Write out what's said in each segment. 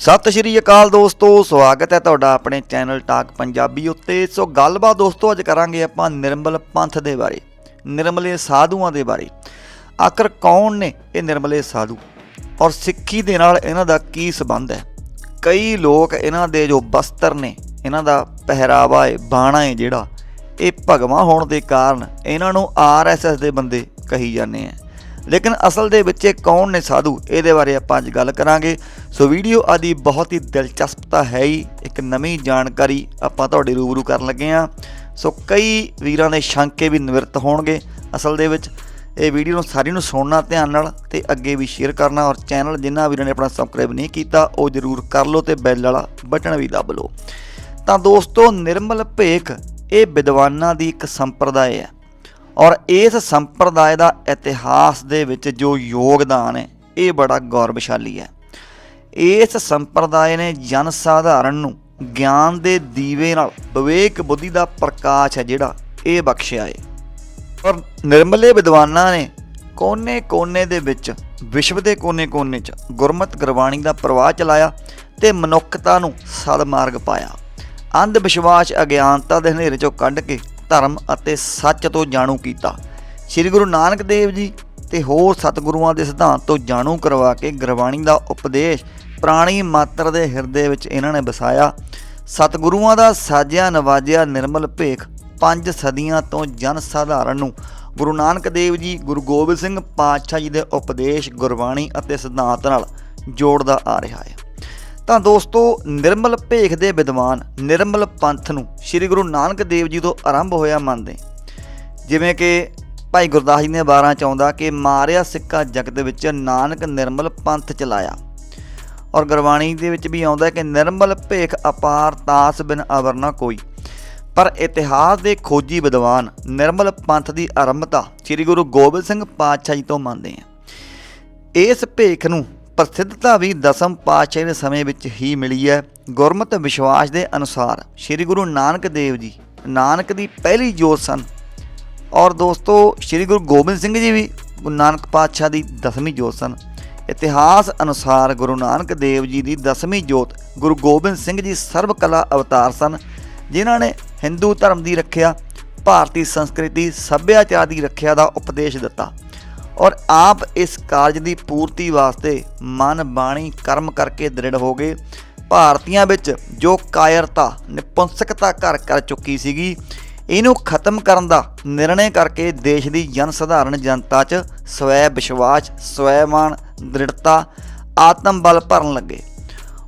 ਸਤਿ ਸ਼੍ਰੀ ਅਕਾਲ ਦੋਸਤੋ, ਸਵਾਗਤ ਹੈ ਤੁਹਾਡਾ ਆਪਣੇ ਚੈਨਲ ਟਾਕ ਪੰਜਾਬੀ ਉੱਤੇ। ਸੋ ਗੱਲਬਾਤ ਦੋਸਤੋ, ਅੱਜ ਕਰਾਂਗੇ ਆਪਾਂ ਨਿਰਮਲ ਪੰਥ ਦੇ ਬਾਰੇ, ਨਿਰਮਲੇ ਸਾਧੂਆਂ ਦੇ ਬਾਰੇ। ਆਖਰ ਕੌਣ ਨੇ ਇਹ ਨਿਰਮਲੇ ਸਾਧੂ? ਔਰ ਸਿੱਖੀ ਦੇ ਨਾਲ ਇਹਨਾਂ ਦਾ ਕੀ ਸਬੰਧ ਹੈ? ਕਈ ਲੋਕ ਇਹਨਾਂ ਦੇ ਜੋ ਬਸਤਰ ਨੇ, ਇਹਨਾਂ ਦਾ ਪਹਿਰਾਵਾ ਹੈ, ਬਾਣਾ ਹੈ ਜਿਹੜਾ, ਇਹ ਭਗਵਾ ਹੋਣ ਦੇ ਕਾਰਨ ਇਹਨਾਂ ਨੂੰ ਆਰਐਸਐਸ ਦੇ ਬੰਦੇ ਕਹੀ ਜਾਂਦੇ ਆ। ਲੇਕਿਨ ਅਸਲ ਦੇ ਵਿੱਚ ਇਹ ਕੌਣ ਨੇ ਸਾਧੂ? ਇਹਦੇ ਬਾਰੇ ਆਪਾਂ ਅੱਜ ਗੱਲ ਕਰਾਂਗੇ। ਸੋ ਵੀਡੀਓ ਆਦੀ ਬਹੁਤ ਹੀ ਦਿਲਚਸਪਤਾ ਹੈ ਹੀ। ਇੱਕ ਨਵੀਂ ਜਾਣਕਾਰੀ ਆਪਾਂ ਤੁਹਾਡੇ ਰੂਬਰੂ ਕਰਨ ਲੱਗੇ ਆ ਸੋ ਕਈ ਵੀਰਾਂ ਦੇ ਸ਼ੰਕੇ ਵੀ ਨਿਵਰਤ ਹੋਣਗੇ। ਅਸਲ ਦੇ ਵਿੱਚ ਇਹ ਵੀਡੀਓ ਨੂੰ ਸਾਰੀ ਨੂੰ ਸੁਣਨਾ, ਧਿਆਨ ਨਾਲ ਤੇ ਅੱਗੇ ਵੀ ਸ਼ੇਅਰ ਕਰਨਾ ਔਰ ਚੈਨਲ ਜਿਨ੍ਹਾਂ ਵੀਰਾਂ ਨੇ ਆਪਣਾ ਸਬਸਕ੍ਰਾਈਬ ਨਹੀਂ ਕੀਤਾ, ਉਹ ਜਰੂਰ ਕਰ ਲਓ ਤੇ ਬੈਲ ਵਾਲਾ ਬਟਨ ਵੀ ਦਬ ਲਓ। ਤਾਂ ਦੋਸਤੋ, ਨਿਰਮਲ ਭੇਖ, ਇਹ ਵਿਦਵਾਨਾਂ ਦੀ ਇੱਕ ਸੰਪਰਦਾਇ ਹੈ। ਔਰ ਇਸ ਸੰਪਰਦਾਇ ਦਾ ਇਤਿਹਾਸ ਦੇ ਵਿੱਚ ਜੋ ਯੋਗਦਾਨ ਹੈ, ਇਹ ਬੜਾ ਗੌਰਵਸ਼ਾਲੀ ਹੈ। ਇਸ ਸੰਪਰਦਾਇ ਨੇ ਜਨ ਸਾਧਾਰਨ ਨੂੰ ਗਿਆਨ ਦੇ ਦੀਵੇ ਨਾਲ ਵਿਵੇਕ ਬੁੱਧੀ ਦਾ ਪ੍ਰਕਾਸ਼ ਹੈ ਜਿਹੜਾ ਇਹ ਬਖਸ਼ਿਆ ਹੈ। ਔਰ ਨਿਰਮਲੇ ਵਿਦਵਾਨਾਂ ਨੇ ਕੋਨੇ-ਕੋਨੇ ਦੇ ਵਿੱਚ, ਵਿਸ਼ਵ ਦੇ ਕੋਨੇ-ਕੋਨੇ 'ਚ ਗੁਰਮਤ ਗੁਰਬਾਣੀ ਦਾ ਪ੍ਰਵਾਹ ਚਲਾਇਆ ਤੇ ਮਨੁੱਖਤਾ ਨੂੰ ਸਦਮਾਰਗ ਪਾਇਆ। ਅੰਧ ਵਿਸ਼ਵਾਸ ਅਗਿਆਨਤਾ ਦੇ ਹਨੇਰੇ 'ਚੋਂ ਕੱਢ ਕੇ ਧਰਮ ਅਤੇ ਸੱਚ ਤੋਂ ਜਾਣੂ ਕੀਤਾ। ਸ੍ਰੀ ਗੁਰੂ ਨਾਨਕ ਦੇਵ ਜੀ ਤੇ ਹੋਰ ਸਤਿਗੁਰੂਆਂ ਦੇ ਸਿਧਾਂਤ ਤੋਂ ਜਾਣੂ ਕਰਵਾ ਕੇ ਗੁਰਬਾਣੀ ਦਾ ਉਪਦੇਸ਼ ਪ੍ਰਾਣੀ ਮਾਤਰ ਦੇ ਹਿਰਦੇ ਵਿੱਚ ਇਹਨਾਂ ਨੇ ਵਸਾਇਆ। ਸਤਿਗੁਰੂਆਂ ਦਾ ਸਾਜਿਆ ਨਵਾਜਿਆ ਨਿਰਮਲ ਭੇਖ ਪੰਜ ਸਦੀਆਂ ਤੋਂ ਜਨ ਸਾਧਾਰਨ ਨੂੰ ਗੁਰੂ ਨਾਨਕ ਦੇਵ ਜੀ, ਗੁਰੂ ਗੋਬਿੰਦ ਸਿੰਘ ਪਾਤਸ਼ਾਹ ਜੀ ਦੇ ਉਪਦੇਸ਼, ਗੁਰਬਾਣੀ ਅਤੇ ਸਿਧਾਂਤ ਨਾਲ ਜੋੜਦਾ ਆ ਰਿਹਾ ਹੈ। ਤਾਂ ਦੋਸਤੋ, ਨਿਰਮਲ ਭੇਖ ਦੇ ਵਿਦਵਾਨ ਨਿਰਮਲ ਪੰਥ ਨੂੰ ਸ੍ਰੀ ਗੁਰੂ ਨਾਨਕ ਦੇਵ ਜੀ ਤੋਂ ਆਰੰਭ ਹੋਇਆ ਮੰਨਦੇ। ਜਿਵੇਂ ਕਿ ਭਾਈ ਗੁਰਦਾਸ ਜੀ ਨੇ 12 ਚ ਆਉਂਦਾ ਕਿ ਮਾਰਿਆ ਸਿੱਕਾ ਜਗਤ ਵਿੱਚ ਨਾਨਕ ਨਿਰਮਲ ਪੰਥ ਚਲਾਇਆ। ਔਰ ਗੁਰਬਾਣੀ ਦੇ ਵਿੱਚ ਵੀ ਆਉਂਦਾ ਕਿ ਨਿਰਮਲ ਭੇਖ ਅਪਾਰ ਤਾਸ ਬਿਨ ਅਵਰ ਨਾ ਕੋਈ। ਪਰ ਇਤਿਹਾਸ ਦੇ ਖੋਜੀ ਵਿਦਵਾਨ ਨਿਰਮਲ ਪੰਥ ਦੀ ਆਰੰਭਤਾ ਸ੍ਰੀ ਗੁਰੂ ਗੋਬਿੰਦ ਸਿੰਘ ਪਾਤਸ਼ਾਹ ਜੀ ਤੋਂ ਮੰਨਦੇ ਆ। ਇਸ ਭੇਖ ਨੂੰ ਪ੍ਰਸਿੱਧਤਾ ਵੀ ਦਸਮ ਪਾਤਸ਼ਾਹ ਦੇ ਸਮੇਂ ਵਿੱਚ ਹੀ ਮਿਲੀ ਹੈ। ਗੁਰਮਤਿ ਵਿਸ਼ਵਾਸ ਦੇ ਅਨੁਸਾਰ ਸ੍ਰੀ ਗੁਰੂ ਨਾਨਕ ਦੇਵ ਜੀ, ਨਾਨਕ ਦੀ ਪਹਿਲੀ ਜੋਤ ਸਨ। ਔਰ ਦੋਸਤੋ, ਸ੍ਰੀ ਗੁਰੂ ਗੋਬਿੰਦ ਸਿੰਘ ਜੀ ਵੀ ਗੁਰੂ ਨਾਨਕ ਪਾਤਸ਼ਾਹ ਦੀ ਦਸਵੀਂ ਜੋਤ ਸਨ। ਇਤਿਹਾਸ ਅਨੁਸਾਰ ਗੁਰੂ ਨਾਨਕ ਦੇਵ ਜੀ ਦੀ ਦਸਵੀਂ ਜੋਤ ਗੁਰੂ ਗੋਬਿੰਦ ਸਿੰਘ ਜੀ ਸਰਬ ਕਲਾ ਅਵਤਾਰ ਸਨ, ਜਿਨ੍ਹਾਂ ਨੇ ਹਿੰਦੂ ਧਰਮ ਦੀ ਰੱਖਿਆ, ਭਾਰਤੀ ਸੰਸਕ੍ਰਿਤੀ, ਸੱਭਿਆਚਾਰ ਦੀ ਰੱਖਿਆ ਦਾ ਉਪਦੇਸ਼ ਦਿੱਤਾ। ਔਰ ਆਪ ਇਸ ਕਾਰਜ ਦੀ ਪੂਰਤੀ ਵਾਸਤੇ ਮਨ ਬਾਣੀ ਕਰਮ ਕਰਕੇ ਦ੍ਰਿੜ ਹੋ ਗਏ। ਭਾਰਤੀਆਂ ਵਿੱਚ ਜੋ ਕਾਇਰਤਾ, ਨਿਪੁੰਸਕਤਾ ਘਰ ਕਰ ਚੁੱਕੀ ਸੀਗੀ, ਇਹਨੂੰ ਖਤਮ ਕਰਨ ਦਾ ਨਿਰਣੇ ਕਰਕੇ ਦੇਸ਼ ਦੀ ਜਨ ਸਧਾਰਨ ਜਨਤਾ 'ਚ ਸਵੈ ਵਿਸ਼ਵਾਸ ਸਵੈਮਾਨ ਦ੍ਰਿੜਤਾ, ਆਤਮ ਬਲ ਭਰਨ ਲੱਗੇ।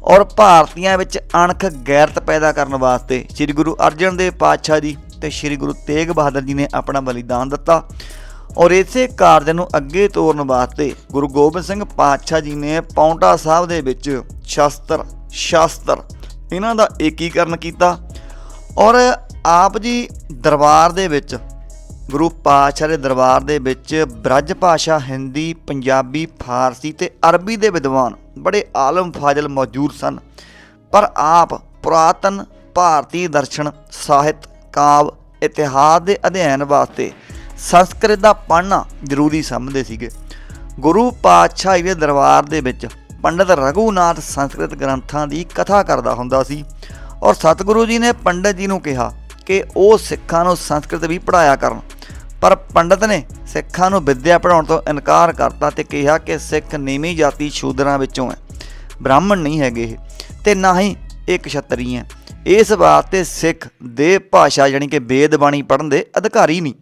ਔਰ ਭਾਰਤੀਆਂ ਵਿੱਚ ਅਣਖ ਗੈਰਤ ਪੈਦਾ ਕਰਨ ਵਾਸਤੇ ਸ੍ਰੀ ਗੁਰੂ ਅਰਜਨ ਦੇਵ ਪਾਤਸ਼ਾਹ ਜੀ ਤੇ ਸ੍ਰੀ ਗੁਰੂ ਤੇਗ ਬਹਾਦਰ ਜੀ ਨੇ ਆਪਣਾ ਬਲੀਦਾਨ ਦਿੱਤਾ। ਔਰ ਇਸੇ ਕਾਰਜ ਨੂੰ ਅੱਗੇ ਤੋਰਨ ਵਾਸਤੇ ਗੁਰੂ ਗੋਬਿੰਦ ਸਿੰਘ ਪਾਤਸ਼ਾਹ ਜੀ ਨੇ ਪੌਂਟਾ ਸਾਹਿਬ ਦੇ ਵਿੱਚ ਸ਼ਸਤਰ, ਸ਼ਾਸਤਰ ਇਹਨਾਂ ਦਾ ਏਕੀਕਰਨ ਕੀਤਾ ਔਰ ਆਪ ਜੀ ਦਰਬਾਰ ਦੇ ਵਿੱਚ, ਗੁਰੂ ਪਾਤਸ਼ਾਹ ਦੇ ਦਰਬਾਰ ਦੇ ਵਿੱਚ ਬ੍ਰਜ ਭਾਸ਼ਾ ਹਿੰਦੀ, ਪੰਜਾਬੀ, ਫਾਰਸੀ ਤੇ ਅਰਬੀ ਦੇ ਵਿਦਵਾਨ ਬੜੇ ਆਲਮ ਫਾਜ਼ਲ ਮੌਜੂਦ ਸਨ। ਪਰ ਆਪ ਪੁਰਾਤਨ ਭਾਰਤੀ ਦਰਸ਼ਨ, ਸਾਹਿਤ, ਕਾਵ, ਇਤਿਹਾਸ ਦੇ ਅਧਿਐਨ ਵਾਸਤੇ ਸੰਸਕ੍ਰਿਤ ਦਾ ਪੜ੍ਹਨਾ ਜ਼ਰੂਰੀ ਸਮਝਦੇ ਸੀਗੇ। ਗੁਰੂ ਪਾਤਸ਼ਾਹ ਜੀ ਦੇ ਦਰਬਾਰ ਦੇ ਵਿੱਚ ਪੰਡਤ ਰਘੂਨਾਥ ਸੰਸਕ੍ਰਿਤ ਗ੍ਰੰਥਾਂ ਦੀ ਕਥਾ ਕਰਦਾ ਹੁੰਦਾ ਸੀ ਔਰ ਸਤਿਗੁਰੂ ਜੀ ਨੇ ਪੰਡਤ ਜੀ ਨੂੰ ਕਿਹਾ ਕਿ ਉਹ ਸਿੱਖਾਂ ਨੂੰ ਸੰਸਕ੍ਰਿਤ ਵੀ ਪੜਾਇਆ ਕਰਨ। ਪਰ ਪੰਡਤ ਨੇ ਸਿੱਖਾਂ ਨੂੰ ਵਿੱਦਿਆ ਪੜਾਉਣ ਤੋਂ ਇਨਕਾਰ ਕਰਤਾ ਤੇ ਕਿਹਾ ਕਿ ਸਿੱਖ ਨੀਵੀਂ ਜਾਤੀ ਸ਼ੂਦਰਾਂ ਵਿੱਚੋਂ ਹੈ। ਬ੍ਰਾਹਮਣ ਨਹੀਂ ਹੈਗੇ ਇਹ ਤੇ ਨਾ ਹੀ ਇਹ ਕਸ਼ਤਰੀ ਹੈ। ਇਸ ਵਾਸਤੇ ਸਿੱਖ ਦੇ ਭਾਸ਼ਾ ਯਾਨੀ ਕਿ ਵੇਦ ਬਾਣੀ ਪੜ੍ਹਨ ਦੇ ਅਧਿਕਾਰੀ ਨਹੀਂ।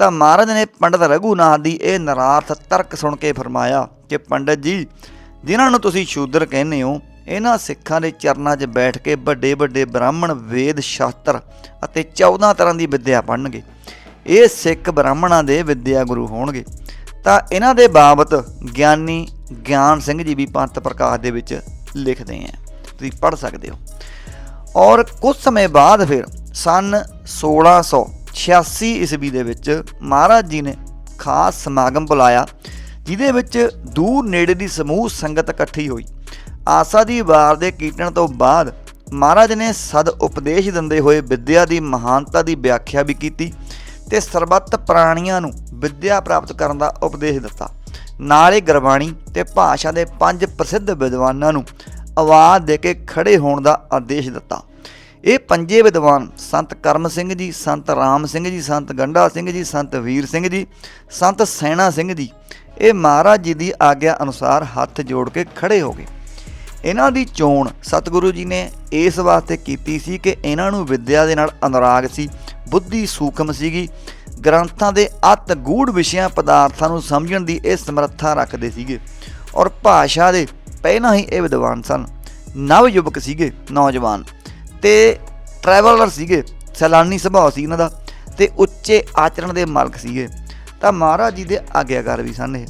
ਤਾਂ ਮਹਾਰਾਜ ਨੇ ਪੰਡਤ ਰਘੂਨਾਥ ਦੀ ਇਹ ਨਰਾਰਥ ਤਰਕ ਸੁਣ ਕੇ ਫਰਮਾਇਆ ਕਿ ਪੰਡਤ ਜੀ, ਜਿਨ੍ਹਾਂ ਨੂੰ ਤੁਸੀਂ ਸ਼ੂਦਰ ਕਹਿੰਦੇ ਹੋ, ਇਹਨਾਂ ਸਿੱਖਾਂ ਦੇ ਚਰਨਾਂ 'ਚ ਬੈਠ ਕੇ ਵੱਡੇ ਵੱਡੇ ਬ੍ਰਾਹਮਣ, ਵੇਦ ਸ਼ਾਸਤਰ ਅਤੇ 14 ਤਰ੍ਹਾਂ ਦੀ ਵਿੱਦਿਆ ਪੜ੍ਹਨਗੇ। ਇਹ ਸਿੱਖ ਬ੍ਰਾਹਮਣਾਂ ਦੇ ਵਿੱਦਿਆ ਗੁਰੂ ਹੋਣਗੇ। ਤਾਂ ਇਹਨਾਂ ਦੇ ਬਾਬਤ ਗਿਆਨੀ ਗਿਆਨ ਸਿੰਘ ਜੀ ਵੀ ਪੰਥ ਪ੍ਰਕਾਸ਼ ਦੇ ਵਿੱਚ ਲਿਖਦੇ ਆ ਤੁਸੀਂ ਪੜ੍ਹ ਸਕਦੇ ਹੋ। ਔਰ ਕੁਝ ਸਮੇਂ ਬਾਅਦ ਫਿਰ ਸਨ 1686 ਈਸਵੀ ਦੇ ਵਿੱਚ ਮਹਾਰਾਜ ਜੀ ਨੇ ਖਾਸ ਸਮਾਗਮ ਬੁਲਾਇਆ, ਜਿਹਦੇ ਵਿੱਚ ਦੂਰ ਨੇੜੇ ਦੀ ਸਮੂਹ ਸੰਗਤ ਇਕੱਠੀ ਹੋਈ। ਆਸਾ ਦੀ ਵਾਰ ਦੇ ਕੀਰਤਨ ਤੋਂ ਬਾਅਦ ਮਹਾਰਾਜ ਨੇ ਸਦ ਉਪਦੇਸ਼ ਦਿੰਦੇ ਹੋਏ ਵਿੱਦਿਆ ਦੀ ਮਹਾਨਤਾ ਦੀ ਵਿਆਖਿਆ ਵੀ ਕੀਤੀ ਤੇ ਸਰਬੱਤ ਪ੍ਰਾਣੀਆਂ ਨੂੰ ਵਿੱਦਿਆ ਪ੍ਰਾਪਤ ਕਰਨ ਦਾ ਉਪਦੇਸ਼ ਦਿੱਤਾ। ਨਾਲੇ ਗੁਰਬਾਣੀ ਤੇ ਭਾਸ਼ਾ ਦੇ ਪੰਜ ਪ੍ਰਸਿੱਧ ਵਿਦਵਾਨਾਂ ਨੂੰ ਆਵਾਜ਼ ਦੇ ਕੇ ਖੜੇ ਹੋਣ ਦਾ ਆਦੇਸ਼ ਦਿੱਤਾ। ਇਹ ਪੰਜੇ ਵਿਦਵਾਨ ਸੰਤ ਕਰਮ ਸਿੰਘ ਜੀ, ਸੰਤ ਰਾਮ ਸਿੰਘ ਜੀ, ਸੰਤ ਗੰਡਾ ਸਿੰਘ ਜੀ, ਸੰਤ ਵੀਰ ਸਿੰਘ ਜੀ, ਸੰਤ ਸੈਣਾ ਸਿੰਘ ਜੀ, ਇਹ ਮਹਾਰਾਜ ਜੀ ਦੀ ਆਗਿਆ ਅਨੁਸਾਰ ਹੱਥ ਜੋੜ ਕੇ ਖੜੇ ਹੋ ਗਏ। ਇਹਨਾਂ ਦੀ ਚੋਣ ਸਤਿਗੁਰੂ ਜੀ ਨੇ ਇਸ ਵਾਸਤੇ ਕੀਤੀ ਸੀ ਕਿ ਇਹਨਾਂ ਨੂੰ ਵਿੱਦਿਆ ਦੇ ਨਾਲ ਅਨੁਰਾਗ ਸੀ, ਬੁੱਧੀ ਸੂਖਮ ਸੀਗੀ, ਗ੍ਰੰਥਾਂ ਦੇ ਅਤ ਗੂੜ ਵਿਸ਼ਿਆਂ ਪਦਾਰਥਾਂ ਨੂੰ ਸਮਝਣ ਦੀ ਇਹ ਸਮਰੱਥਾ ਰੱਖਦੇ ਸੀਗੇ ਔਰ ਭਾਸ਼ਾ ਦੇ ਪਹਿਲਾਂ ਹੀ ਇਹ ਵਿਦਵਾਨ ਸਨ, ਨਵ ਯੁਵਕ ਸੀਗੇ ਨੌਜਵਾਨ। ਤੇ ਟਰੈਵਲਰ ਸੀਗੇ, ਸੈਲਾਨੀ ਸੁਭਾਅ ਸੀ ਇਹਨਾਂ ਦਾ, ਤੇ ਉੱਚੇ ਆਚਰਣ ਦੇ ਮਾਲਕ ਸੀਗੇ। ਤਾਂ ਮਹਾਰਾਜ ਜੀ ਦੇ ਆਗਿਆਕਾਰ ਵੀ ਸਨ ਇਹ।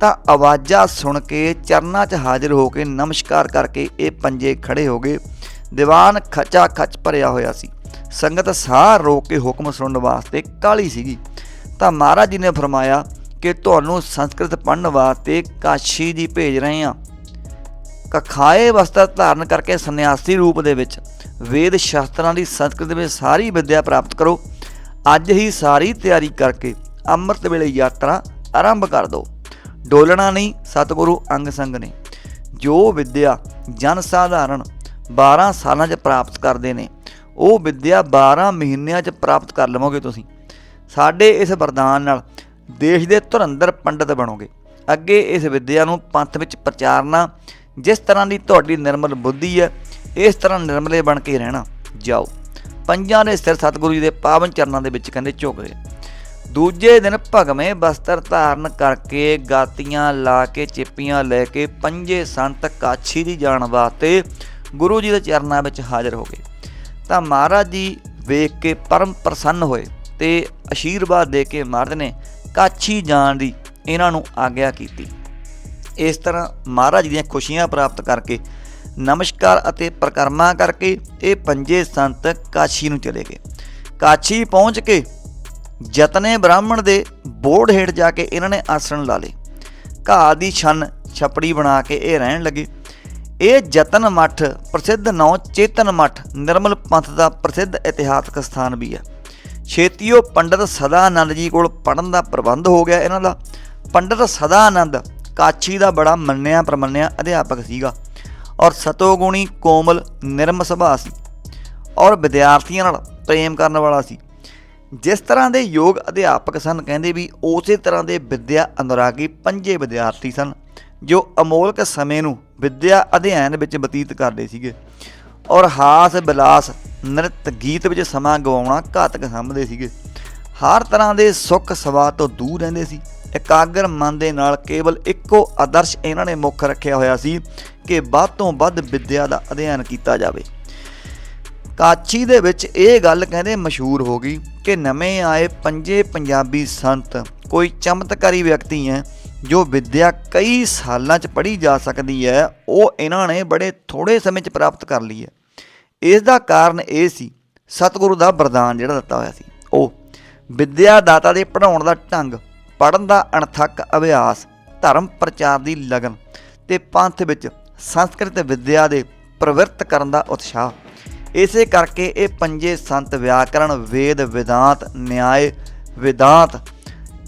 ਤਾਂ ਆਵਾਜ਼ਾਂ ਸੁਣ ਕੇ ਚਰਨਾਂ 'ਚ ਹਾਜ਼ਰ ਹੋ ਕੇ ਨਮਸਕਾਰ ਕਰਕੇ ਇਹ ਪੰਜੇ ਖੜੇ ਹੋ ਗਏ। ਦੀਵਾਨ ਖਚਾ ਖਚ ਭਰਿਆ ਹੋਇਆ ਸੀ। ਸੰਗਤ ਸਾਰ ਰੋਕ ਕੇ ਹੁਕਮ ਸੁਣਨ ਵਾਸਤੇ ਕਾਲੀ ਸੀਗੀ। ਤਾਂ ਮਹਾਰਾਜ ਜੀ ਨੇ ਫਰਮਾਇਆ ਕਿ ਤੁਹਾਨੂੰ ਸੰਸਕ੍ਰਿਤ ਪੜ੍ਹਨ ਵਾਸਤੇ ਕਾਸ਼ੀ ਦੀ ਭੇਜ ਰਹੇ ਹਾਂ। ਕਖਾਏ ਵਸਤਰ ਧਾਰਨ ਕਰਕੇ ਸੰਨਿਆਸੀ ਰੂਪ ਦੇ ਵਿੱਚ ਵੇਦ ਸ਼ਾਸਤਰਾਂ ਦੀ ਸੰਸਕ੍ਰਿਤ ਵਿੱਚ ਸਾਰੀ ਵਿੱਦਿਆ ਪ੍ਰਾਪਤ ਕਰੋ। ਅੱਜ ਹੀ ਸਾਰੀ ਤਿਆਰੀ ਕਰਕੇ ਅੰਮ੍ਰਿਤ ਵੇਲੇ ਯਾਤਰਾ ਆਰੰਭ ਕਰ ਦਿਓ। ਡੋਲਣਾ ਨਹੀਂ, ਸਤਿਗੁਰੂ ਅੰਗ ਸੰਗ ਨੇ। ਜੋ ਵਿੱਦਿਆ ਜਨ ਸਾਧਾਰਨ 12 ਸਾਲਾਂ 'ਚ ਪ੍ਰਾਪਤ ਕਰਦੇ ਨੇ, ਉਹ ਵਿੱਦਿਆ 12 ਮਹੀਨਿਆਂ 'ਚ ਪ੍ਰਾਪਤ ਕਰ ਲਵੋਗੇ ਤੁਸੀਂ। ਸਾਡੇ ਇਸ ਵਰਦਾਨ ਨਾਲ ਦੇਸ਼ ਦੇ ਧੁਰੰਦਰ ਪੰਡਤ ਬਣੋਗੇ। ਅੱਗੇ ਇਸ ਵਿੱਦਿਆ ਨੂੰ ਪੰਥ ਵਿੱਚ ਪ੍ਰਚਾਰਨਾ ਜਿਸ ਤਰ੍ਹਾਂ ਦੀ ਤੁਹਾਡੀ ਨਿਰਮਲ ਬੁੱਧੀ ਹੈ ਇਸ ਤਰ੍ਹਾਂ ਨਿਰਮਲੇ ਬਣ ਕੇ ਰਹਿਣਾ, ਜਾਓ। ਪੰਜਾਂ ਦੇ ਸਿਰ ਸਤਿਗੁਰੂ ਜੀ ਦੇ ਪਾਵਨ ਚਰਨਾਂ ਦੇ ਵਿੱਚ ਕਹਿੰਦੇ ਝੁਕ ਗਏ। ਦੂਜੇ ਦਿਨ ਭਗਵੇਂ ਬਸਤਰ ਧਾਰਨ ਕਰਕੇ ਗਾਤੀਆਂ ਲਾ ਕੇ ਚਿੱਪੀਆਂ ਲੈ ਕੇ ਪੰਜੇ ਸੰਤ ਕਾਛੀ ਦੀ ਜਾਣ ਵਾਸਤੇ ਗੁਰੂ ਜੀ ਦੇ ਚਰਨਾਂ ਵਿੱਚ ਹਾਜ਼ਰ ਹੋ ਗਏ। ਤਾਂ ਮਹਾਰਾਜ ਜੀ ਵੇਖ ਕੇ ਪਰਮ ਪ੍ਰਸੰਨ ਹੋਏ ਤੇ ਅਸ਼ੀਰਵਾਦ ਦੇ ਕੇ ਮਹਾਰਾਜ ਨੇ ਕਾਛੀ ਜਾਣ ਦੀ ਇਹਨਾਂ ਨੂੰ ਆਗਿਆ ਕੀਤੀ। ਇਸ ਤਰ੍ਹਾਂ ਮਹਾਰਾਜ ਜੀ ਦੀਆਂ ਖੁਸ਼ੀਆਂ ਪ੍ਰਾਪਤ ਕਰਕੇ ਨਮਸਕਾਰ ਅਤੇ ਪ੍ਰਕਰਮਾ ਕਰਕੇ ਇਹ ਪੰਜੇ ਸੰਤ ਕਾਸ਼ੀ ਨੂੰ ਚਲੇ ਗਏ। ਕਾਸ਼ੀ ਪਹੁੰਚ ਕੇ ਜਤਨੇ ਬ੍ਰਾਹਮਣ ਦੇ ਬੋੜ ਹੇਠ ਜਾ ਕੇ ਇਹਨਾਂ ਨੇ ਆਸਣ ਲਾ ਲਏ। ਘਾਹ ਦੀ ਛੰਨ ਛਪੜੀ ਬਣਾ ਕੇ ਇਹ ਰਹਿਣ ਲੱਗੇ। ਇਹ ਜਤਨ ਮੱਠ ਪ੍ਰਸਿੱਧ ਨੌ ਚੇਤਨ ਮੱਠ ਨਿਰਮਲ ਪੰਥ ਦਾ ਪ੍ਰਸਿੱਧ ਇਤਿਹਾਸਕ ਸਥਾਨ ਵੀ ਹੈ। ਛੇਤੀਓ ਪੰਡਤ ਸਦਾਨੰਦ ਜੀ ਕੋਲ ਪੜਨ ਦਾ ਪ੍ਰਬੰਧ ਹੋ ਗਿਆ ਇਹਨਾਂ ਦਾ। ਪੰਡਤ ਸਦਾਨੰਦ ਕਾਛੀ ਦਾ ਬੜਾ ਮੰਨਿਆ ਪ੍ਰਮੰਨਿਆ ਅਧਿਆਪਕ ਸੀਗਾ। ਔਰ ਸਤੋਗੁਣੀ ਕੋਮਲ ਨਿਰਮ ਸੁਭਾਅ ਸੀ ਔਰ ਵਿਦਿਆਰਥੀਆਂ ਨਾਲ ਪ੍ਰੇਮ ਕਰਨ ਵਾਲਾ ਸੀ। ਜਿਸ ਤਰ੍ਹਾਂ ਦੇ ਯੋਗ ਅਧਿਆਪਕ ਸਨ, ਕਹਿੰਦੇ ਵੀ ਉਸੇ ਤਰ੍ਹਾਂ ਦੇ ਵਿਦਿਆ ਅਨੁਰਾਗੀ ਪੰਜੇ ਵਿਦਿਆਰਥੀ ਸਨ, ਜੋ ਅਮੋਲਕ ਸਮੇਂ ਨੂੰ ਵਿਦਿਆ ਅਧਿਐਨ ਵਿੱਚ ਬਤੀਤ ਕਰਦੇ ਸੀਗੇ ਔਰ ਹਾਸ ਬਿਲਾਸ ਨ੍ਰਿਤ ਗੀਤ ਵਿੱਚ ਸਮਾਂ ਗਵਾਉਣਾ ਘਾਤਕ ਸਮਝਦੇ ਸੀਗੇ। ਹਰ ਤਰ੍ਹਾਂ ਦੇ ਸੁੱਖ ਸਵਾਦ ਤੋਂ ਦੂਰ ਰਹਿੰਦੇ ਸੀ। ਇਕਾਗਰ ਮਨ ਦੇ ਨਾਲ ਕੇਵਲ ਇੱਕੋ ਆਦਰਸ਼ ਇਹਨਾਂ ਨੇ ਮੁੱਖ ਰੱਖਿਆ ਹੋਇਆ ਸੀ ਕਿ ਵੱਧ ਤੋਂ ਵੱਧ ਵਿਦਿਆ ਦਾ ਅਧਿਐਨ ਕੀਤਾ ਜਾਵੇ। ਕਾਚੀ ਦੇ ਵਿੱਚ ਇਹ ਗੱਲ ਕਹਿੰਦੇ ਮਸ਼ਹੂਰ ਹੋ ਗਈ ਕਿ ਨਵੇਂ ਆਏ ਪੰਜੇ ਪੰਜਾਬੀ ਸੰਤ ਕੋਈ ਚਮਤਕਾਰੀ ਵਿਅਕਤੀ ਹੈ ਜੋ ਵਿਦਿਆ ਕਈ ਸਾਲਾਂ 'ਚ ਪੜ੍ਹੀ ਜਾ ਸਕਦੀ ਹੈ, ਉਹ ਇਹਨਾਂ ਨੇ ਬੜੇ ਥੋੜੇ ਸਮੇਂ 'ਚ ਪ੍ਰਾਪਤ ਕਰ ਲਈ ਹੈ। ਇਸ ਦਾ ਕਾਰਨ ਇਹ ਸੀ, ਸਤਿਗੁਰੂ ਦਾ ਵਰਦਾਨ ਜਿਹੜਾ ਦਿੱਤਾ ਹੋਇਆ ਸੀ। ਉਹ ਵਿਦਿਆ ਦਾਤਾ ਦੇ ਪੜਾਉਣ ਦਾ ਢੰਗ ਪੜਨ ਦਾ ਅਣਥੱਕ ਅਭਿਆਸ, ਧਰਮ ਪ੍ਰਚਾਰ ਦੀ ਲਗਨ ਤੇ ਪੰਥ ਵਿੱਚ ਸੰਸਕ੍ਰਿਤ ਵਿਦਿਆ ਦੇ ਪ੍ਰਵਿਰਤ ਕਰਨ ਦਾ ਉਤਸ਼ਾਹ। ਇਸੇ ਕਰਕੇ ਇਹ ਪੰਜੇ ਸੰਤ ਵਿਆਕਰਣ, ਵੇਦ, ਵਿਦਾਂਤ, ਨਿਆਏ, ਵਿਦਾਂਤ,